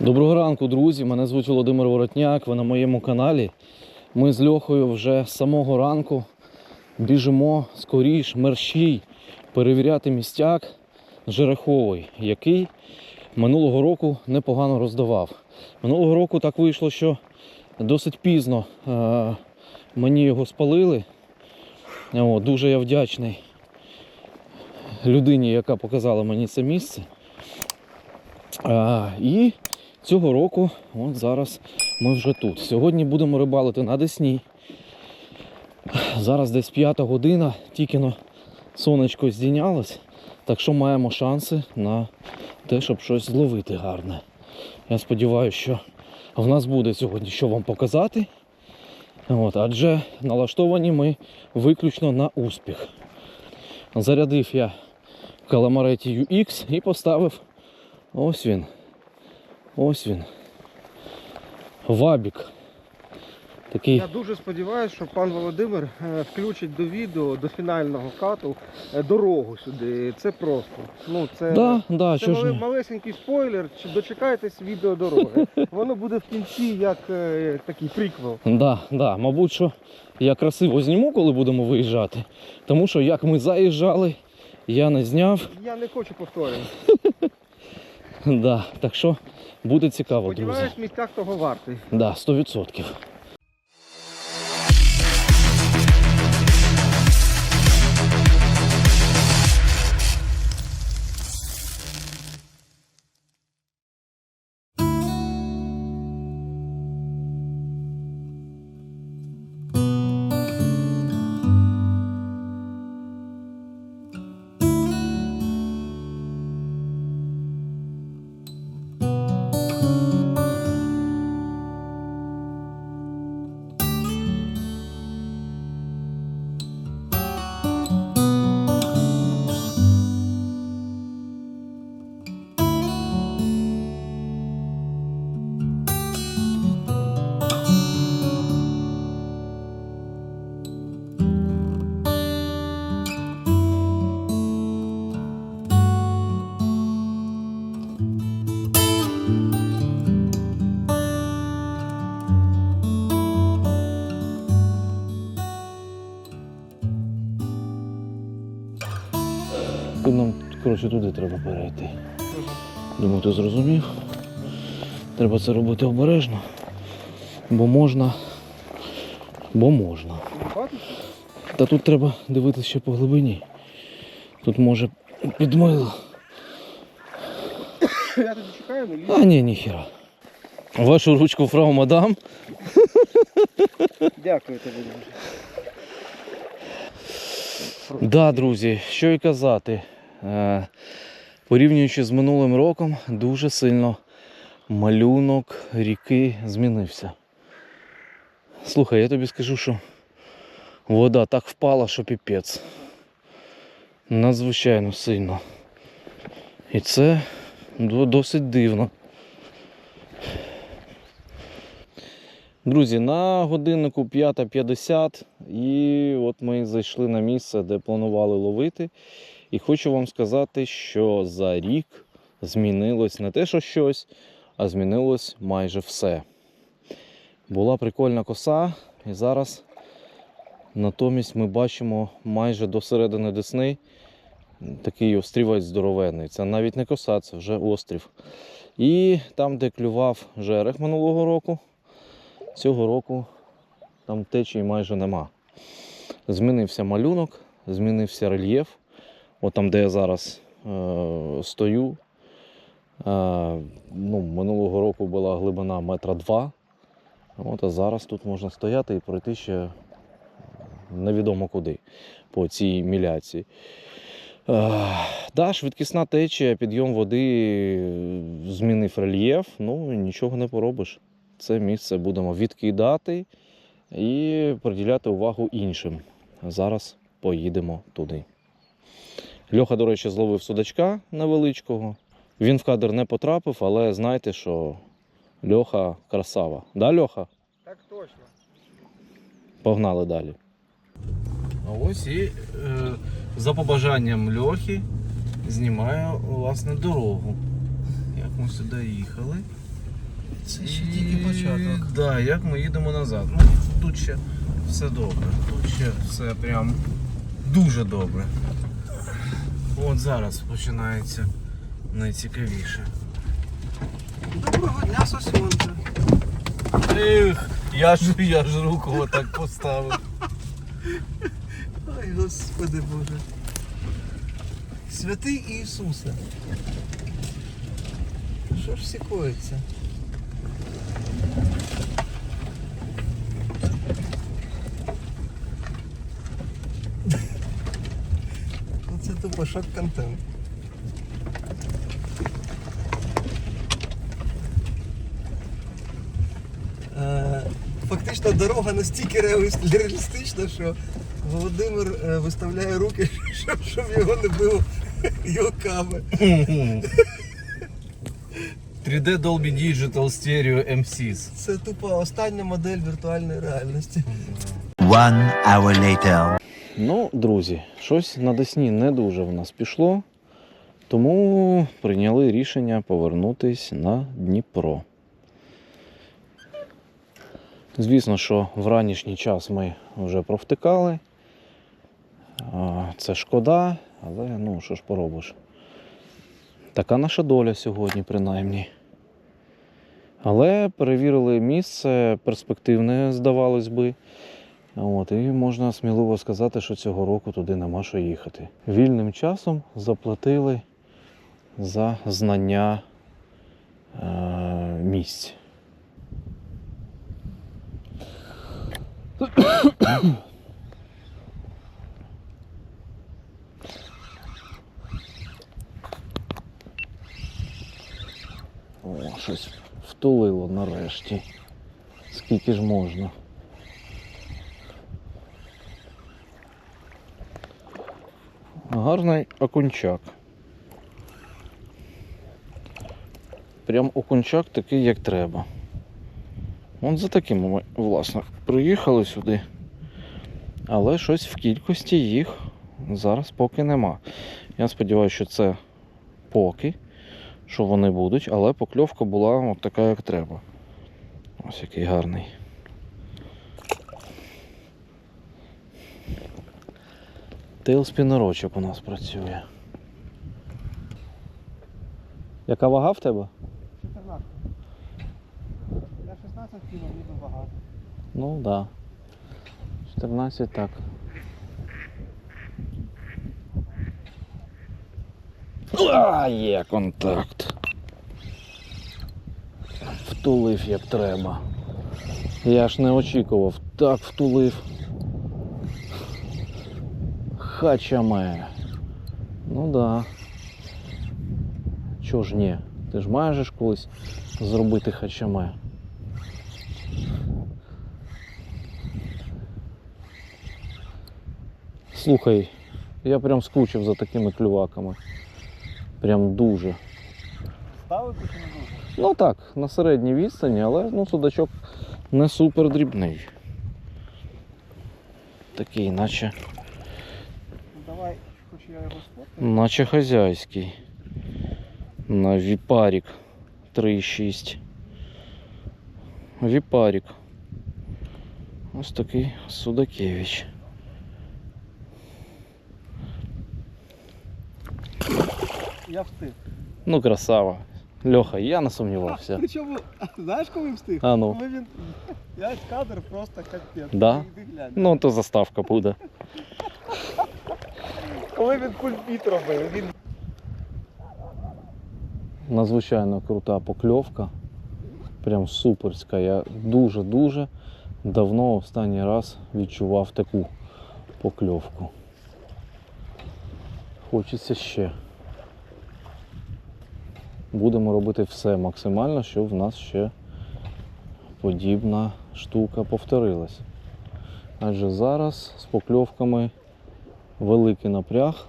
Доброго ранку, друзі. Мене звуть Володимир Воротняк. Ви на моєму каналі. Ми з Льохою вже з самого ранку біжимо скоріш, мерщій перевіряти містяк Жереховий, який минулого року непогано роздавав. Минулого року так вийшло, що досить пізно е, мені його спалили. О, дуже я вдячний людині, яка показала мені це місце. А, і цього року, от зараз ми вже тут. Сьогодні будемо рибалити на Десні. Зараз десь п'ята година, тільки но сонечко здійнялось, так що маємо шанси на те, щоб щось зловити гарне. Я сподіваюся, що в нас буде сьогодні що вам показати. От, адже налаштовані ми виключно на успіх. Зарядив я каламареті UX і поставив ось він. Ось він. Вабік. Такий. Я дуже сподіваюся, що пан Володимир е, включить до відео, до фінального кату е, дорогу сюди. Це просто. Ну, це, Да, да, це мали- малесенький спойлер. Чи дочекайтесь відео дороги. Воно буде в кінці як е, такий приквел. Да, да, мабуть, що я красиво зніму, коли будемо виїжджати. Тому що як ми заїжджали, я не зняв. Я не хочу повторювати. Да, так що буде цікаво, друзі. Сподіваюсь, містяк того вартий. Да, 100%. Коротше, туди треба перейти. Думаю, ти зрозумів. Треба це робити обережно. Бо можна. Бо можна. Та тут треба дивитися ще по глибині. Тут може підмило. Я тоді чекаю, ну, А ні, ніхіра. Вашу ручку фрау мадам. Дякую тобі дуже. Да, друзі, що і казати. Е, порівнюючи з минулим роком, дуже сильно малюнок ріки змінився. Слухай, я тобі скажу, що вода так впала, що піпець. Надзвичайно сильно. І це досить дивно. Друзі, на годиннику 5.50 і от ми зайшли на місце, де планували ловити. І хочу вам сказати, що за рік змінилось не те, що щось, а змінилось майже все. Була прикольна коса, і зараз натомість ми бачимо майже до середини десни такий острівець здоровенний. Це навіть не коса, це вже острів. І там, де клював жерех минулого року, цього року там течії майже нема. Змінився малюнок, змінився рельєф. От там, де я зараз е, стою. Е, ну, минулого року була глибина метра два. От, а зараз тут можна стояти і пройти ще невідомо куди по цій міляції. Е, да, швидкісна течія, підйом води змінив рельєф, ну нічого не поробиш. Це місце будемо відкидати і приділяти увагу іншим. Зараз поїдемо туди. Льоха, до речі, зловив судачка невеличкого. Він в кадр не потрапив, але знайте, що Льоха красава. Да, Льоха? Так точно. Погнали далі. А ось і е, за побажанням Льохи знімаю власне дорогу. Як ми сюди їхали. Це І, Да, як ми їдемо назад. Ну, тут ще все добре. Тут ще все прям дуже добре. От зараз починається найцікавіше. Доброго дня, Сосьонце. Ех, я ж, я ж руку отак поставив. Ой, Господи Боже. Святий Ісусе. Що ж сікується? Ну це тупо шок-контент. Е, Фактично дорога настільки реалістична, що Володимир е, виставляє руки, щоб, його не било гілками. 3D Dolby Digital Stereo MCs. Це тупо остання модель віртуальної реальності. One hour later. Ну, друзі, щось на Десні не дуже в нас пішло, тому прийняли рішення повернутись на Дніпро. Звісно, що в ранішній час ми вже провтикали. Це шкода, але ну що ж поробиш. Така наша доля сьогодні, принаймні. Але перевірили місце, перспективне, здавалось би. От, і можна сміливо сказати, що цього року туди нема що їхати. Вільним часом заплатили за знання е, місць. О, щось втулило нарешті. Скільки ж можна. Гарний окунчак. Прям окунчак такий, як треба. От за таким ми, власне, приїхали сюди. Але щось в кількості їх зараз поки нема. Я сподіваюся, що це поки, що вони будуть, але покльовка була от така, як треба. Ось який гарний. Тейлспінерочок у нас працює. Яка вага в тебе? 14. Я 16 кіло, ніби багато. Ну так. Да. 14 так. А, є контакт. Втулив як треба. Я ж не очікував, так втулив. Хачаме. Ну да. Чого ж ні? Ти ж маєш колись зробити хачаме. Слухай, я прям скучив за такими клюваками. Прям дуже. Ставити чи не дуже? Ну так, на середній відстані, але ну, судачок не супер дрібний. Такий, наче, наче хазяйський. На віпарік 3,6. Віпарік. Ось такий Судакевич. Я встиг. Ну, красава. Льоха, я не сумнівався. Причому, знаєш, коли встиг? А ну. Коли він. Я кадр просто капець. Да? Ти- ти глянь. Ну, то заставка буде. Коли він пульпіт робив, він Надзвичайно крута покльовка. Прям суперська. Я дуже-дуже давно останній раз відчував таку покльовку. Хочеться ще. Будемо робити все максимально, щоб в нас ще подібна штука повторилась. Адже зараз з покльовками великий напряг.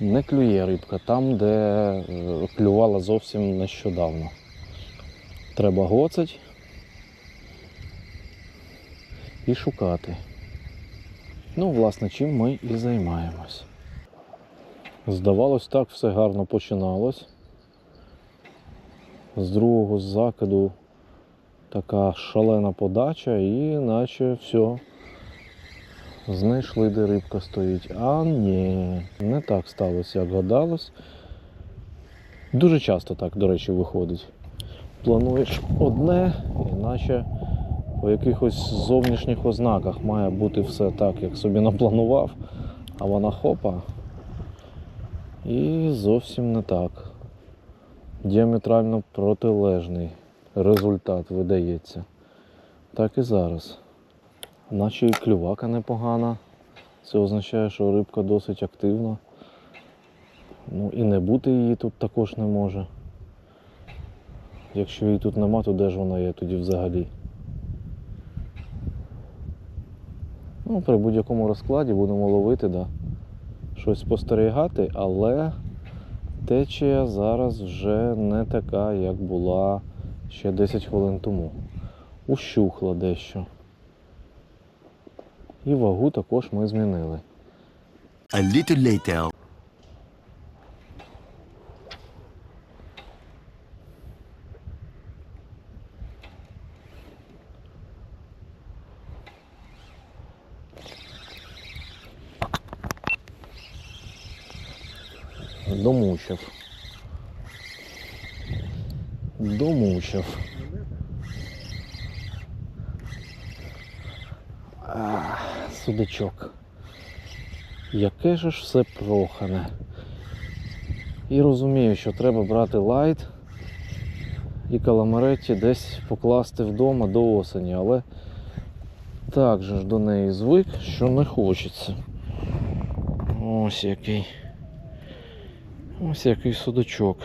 Не клює рибка там, де е, клювала зовсім нещодавно. Треба гоцать і шукати. Ну, власне, чим ми і займаємось. Здавалось, так все гарно починалось. з другого закиду така шалена подача і наче все. Знайшли, де рибка стоїть. А ні, не так сталося, як гадалось. Дуже часто так, до речі, виходить. Плануєш одне, і наче по якихось зовнішніх ознаках має бути все так, як собі напланував, а вона хопа. І зовсім не так. Діаметрально протилежний результат видається. Так і зараз. Наче і клювака непогана. Це означає, що рибка досить активна. Ну і не бути її тут також не може. Якщо її тут нема, то де ж вона є тоді взагалі? Ну, при будь-якому розкладі будемо ловити, да. щось спостерігати, але течія зараз вже не така, як була ще 10 хвилин тому. Ущухла дещо. І вагу також ми змінили. A little later. Судачок. Яке ж все прохане. І розумію, що треба брати лайт і каламаретті десь покласти вдома до осені, але так же ж до неї звик, що не хочеться. Ось який. Ось який судачок.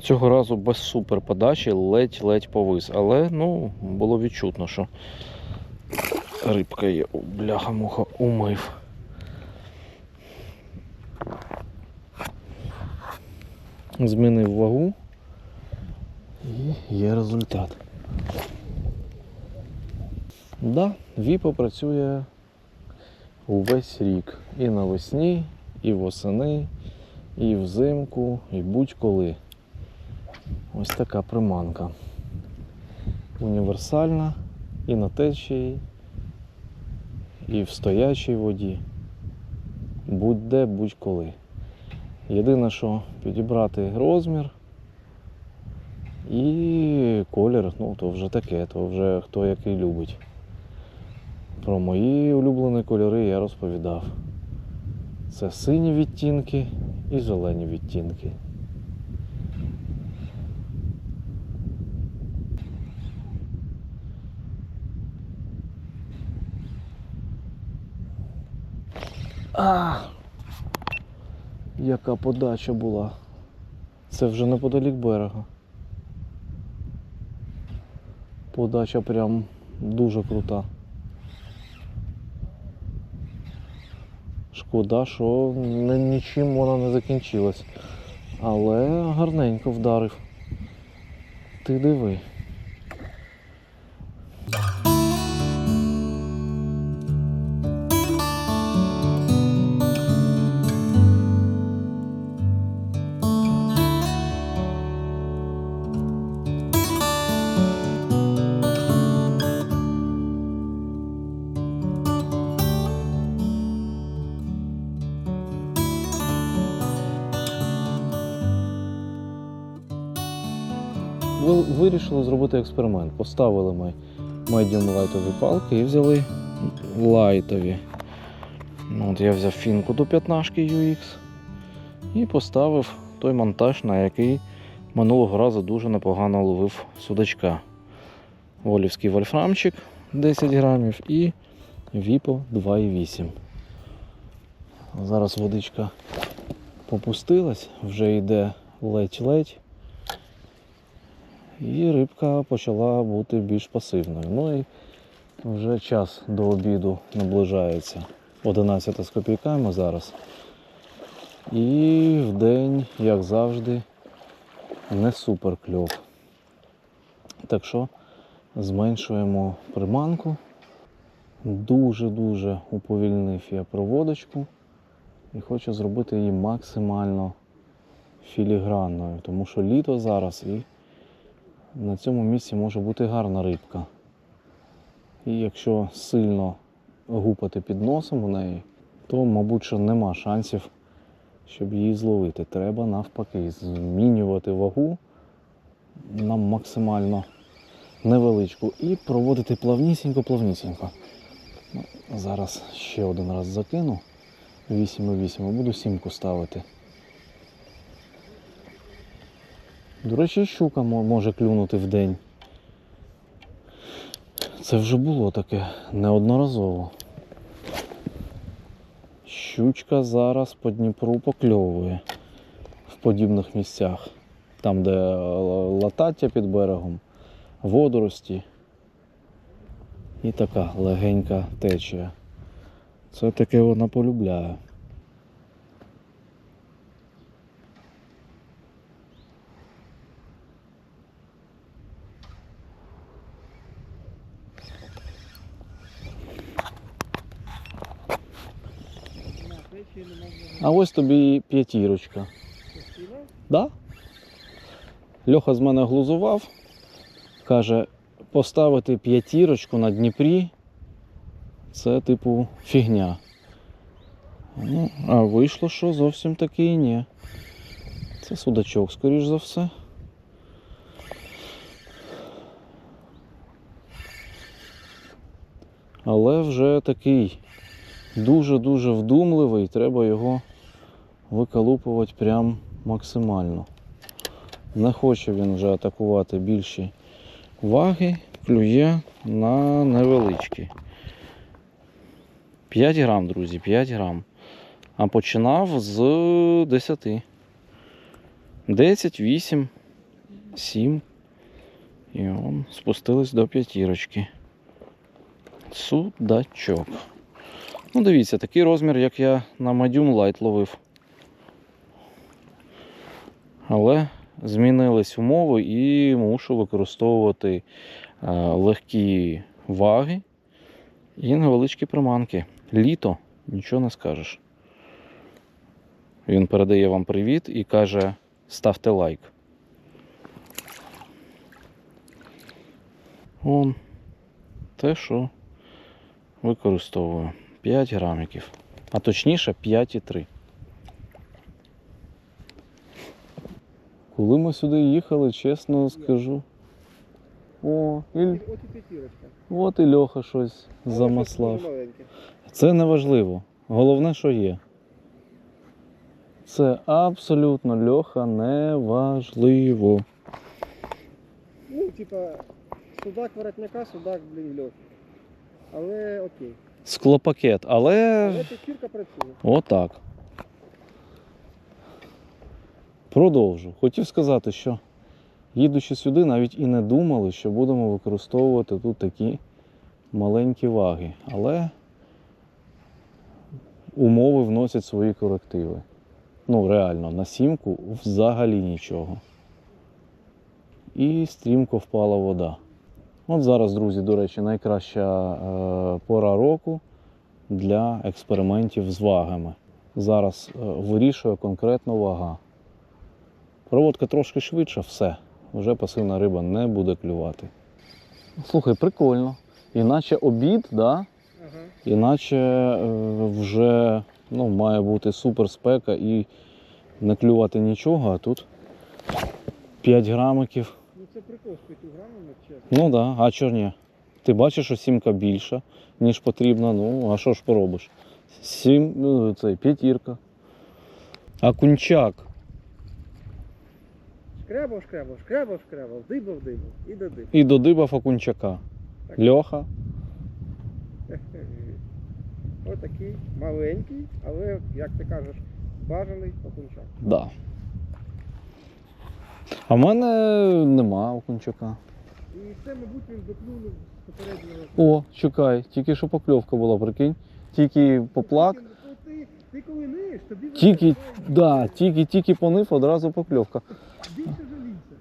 Цього разу без супер подачі ледь-ледь повис, але ну, було відчутно, що рибка є. О, Бляха-муха умив. Змінив вагу і є результат. Да, Віпо працює увесь рік. І навесні, і восени, і взимку, і будь-коли. Ось така приманка. Універсальна і на течії, і в стоячій воді. Будь-де, будь-коли. Єдине, що підібрати розмір і колір, ну то вже таке, то вже хто який любить. Про мої улюблені кольори я розповідав. Це сині відтінки і зелені відтінки. А! Яка подача була. Це вже неподалік берега. Подача прям дуже крута. Шкода, що нічим вона не закінчилась. Але гарненько вдарив. Ти диви. Вирішили зробити експеримент. Поставили ми медіум лайтові палки і взяли лайтові. Ну, От я взяв фінку до 15 UX і поставив той монтаж, на який минулого разу дуже непогано ловив судачка. Волівський вольфрамчик 10 грамів і Віпо 2,8. Зараз водичка попустилась, вже йде ледь-ледь. І рибка почала бути більш пасивною. Ну і вже час до обіду наближається. 11 з копійками зараз. І в день, як завжди, не супер кльов. Так що зменшуємо приманку. Дуже-дуже уповільнив я проводочку і хочу зробити її максимально філігранною, тому що літо зараз і на цьому місці може бути гарна рибка. І якщо сильно гупати під носом у неї, то, мабуть, що нема шансів, щоб її зловити. Треба навпаки змінювати вагу на максимально невеличку і проводити плавнісінько-плавнісінько. Ну, зараз ще один раз закину 8,8 і буду сімку ставити. До речі, щука може клюнути в день. Це вже було таке неодноразово. Щучка зараз по Дніпру покльовує в подібних місцях. Там, де е, латаття під берегом, водорості і така легенька течія. Це таке вона полюбляє. А ось тобі п'ятірочка. Да? Льоха з мене глузував. Каже, поставити п'ятірочку на Дніпрі це типу фігня. Ну, а вийшло, що зовсім таки і ні. Це судачок, скоріш за все. Але вже такий дуже-дуже вдумливий, треба його викалупувати прям максимально. Не хоче він вже атакувати більші ваги, клює на невеличкі. 5 грам, друзі, 5 грам. А починав з 10. 10, 8, 7. І он спустились до п'ятірочки. Судачок. Ну, дивіться, такий розмір, як я на Medium Light ловив. Але змінились умови і мушу використовувати е, легкі ваги і невеличкі приманки. Літо, нічого не скажеш. Він передає вам привіт і каже: ставте лайк. Он те, що використовую. 5 грамиків. А точніше 5,3. Коли ми сюди їхали, чесно скажу. О, і... От і Льоха щось замаслав. Це не важливо. Головне, що є. Це абсолютно Льоха не важливо. Ну, типа, судак воротняка, судак, блін, льох. Але окей. Склопакет, але Але п'ятірка працює. отак. Продовжу. Хотів сказати, що їдучи сюди, навіть і не думали, що будемо використовувати тут такі маленькі ваги. Але умови вносять свої корективи. Ну, реально, на сімку взагалі нічого. І стрімко впала вода. От зараз, друзі, до речі, найкраща е, пора року для експериментів з вагами. Зараз е, вирішує конкретно вага. Проводка трошки швидша, все. Вже пасивна риба не буде клювати. Слухай, прикольно. Іначе обід, да? Ага. іначе е, вже ну, має бути супер спека і не клювати нічого, а тут 5 грамиків. Ну прикол з 5 грамами, чесно. Ну так, да. а чого ні? Ти бачиш, що сімка більша, ніж потрібно. Ну, а що ж поробиш? Сім, ну, це п'ятірка. А кунчак. Шкрябав, шкрябав, шкрябав, шкрябав, дибав, дибав і додибав. І додибав окунчака. Так. Льоха. Отакий маленький, але, як ти кажеш, бажаний окунчак. Да. А в мене нема окунчака. І це, мабуть, він доклюнув з попереднього. О, чекай, тільки що покльовка була, прикинь. Тільки поплак. Ну, Ти, ти коли ниєш, тобі Тільки, да, тільки, тільки понив, одразу покльовка. більше жалійся.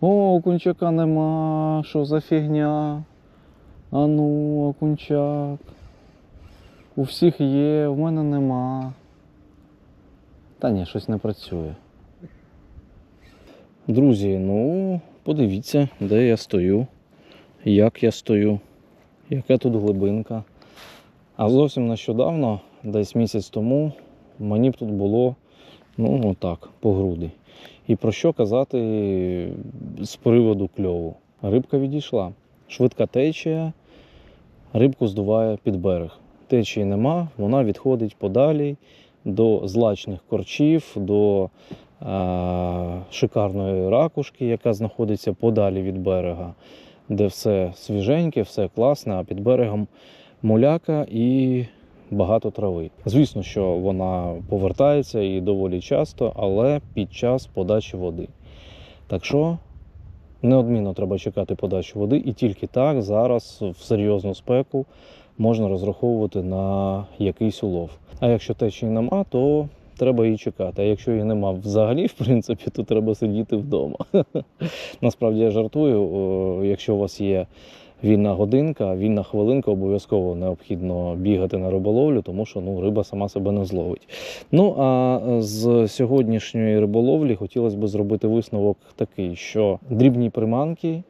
О, окунчака нема. Що за фігня? А ну, окунчак. У всіх є, в мене нема. Та ні, щось не працює. Друзі, ну подивіться, де я стою, як я стою, яка тут глибинка. А зовсім нещодавно, десь місяць тому, мені б тут було ну отак, по груди. І про що казати з приводу кльову? Рибка відійшла. Швидка течія, рибку здуває під берег. Течії нема, вона відходить подалі до злачних корчів, до шикарної ракушки, яка знаходиться подалі від берега, де все свіженьке, все класне, а під берегом муляка і багато трави. Звісно, що вона повертається і доволі часто, але під час подачі води. Так що неодмінно треба чекати подачі води, і тільки так зараз в серйозну спеку можна розраховувати на якийсь улов. А якщо течії нема, то треба її чекати. А якщо її нема взагалі, в принципі, то треба сидіти вдома. Насправді я жартую, якщо у вас є вільна годинка, вільна хвилинка, обов'язково необхідно бігати на риболовлю, тому що ну, риба сама себе не зловить. Ну а з сьогоднішньої риболовлі хотілося б зробити висновок такий, що дрібні приманки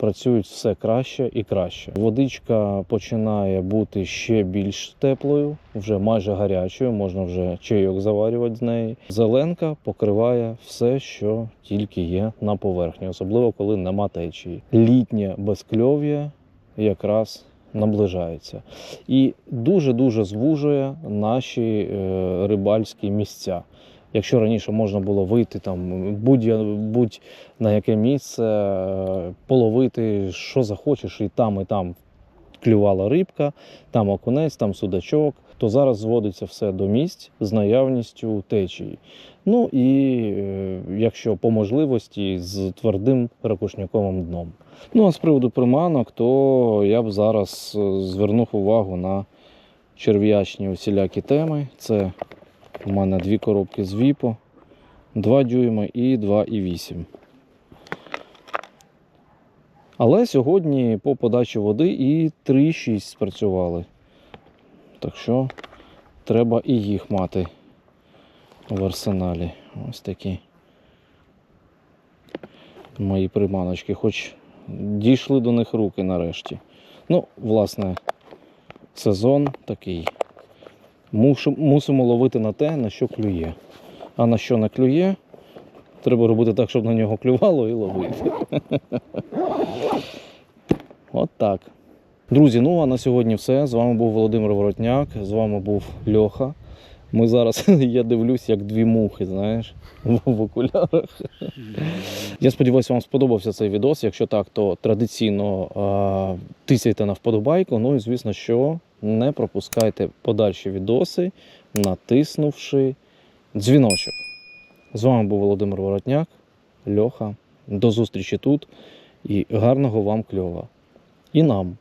працюють все краще і краще. Водичка починає бути ще більш теплою, вже майже гарячою, можна вже чайок заварювати з неї. Зеленка покриває все, що тільки є на поверхні, особливо коли нема течії. Літнє безкльов'я якраз наближається і дуже-дуже звужує наші е, рибальські місця. Якщо раніше можна було вийти там будь, будь на яке місце, е, половити що захочеш, і там, і там клювала рибка, там окунець, там судачок, то зараз зводиться все до місць з наявністю течії. Ну і е, якщо по можливості з твердим ракушняковим дном. Ну а з приводу приманок, то я б зараз е, звернув увагу на черв'ячні усілякі теми. Це у мене дві коробки з Віпо, 2 дюйми і 2,8. Але сьогодні по подачі води і 3,6 спрацювали. Так що треба і їх мати в арсеналі. Ось такі мої приманочки, хоч дійшли до них руки нарешті. Ну, власне, сезон такий. Мусимо ловити на те, на що клює. А на що не клює, треба робити так, щоб на нього клювало і ловити. От так. Друзі, ну а на сьогодні все. З вами був Володимир Воротняк, з вами був Льоха. Ми зараз, я дивлюсь, як дві мухи, знаєш, в окулярах. Я сподіваюся, вам сподобався цей відос. Якщо так, то традиційно тисяйте на вподобайку. Ну і звісно, що не пропускайте подальші відоси, натиснувши дзвіночок. З вами був Володимир Воротняк, Льоха. До зустрічі тут і гарного вам кльова. І нам.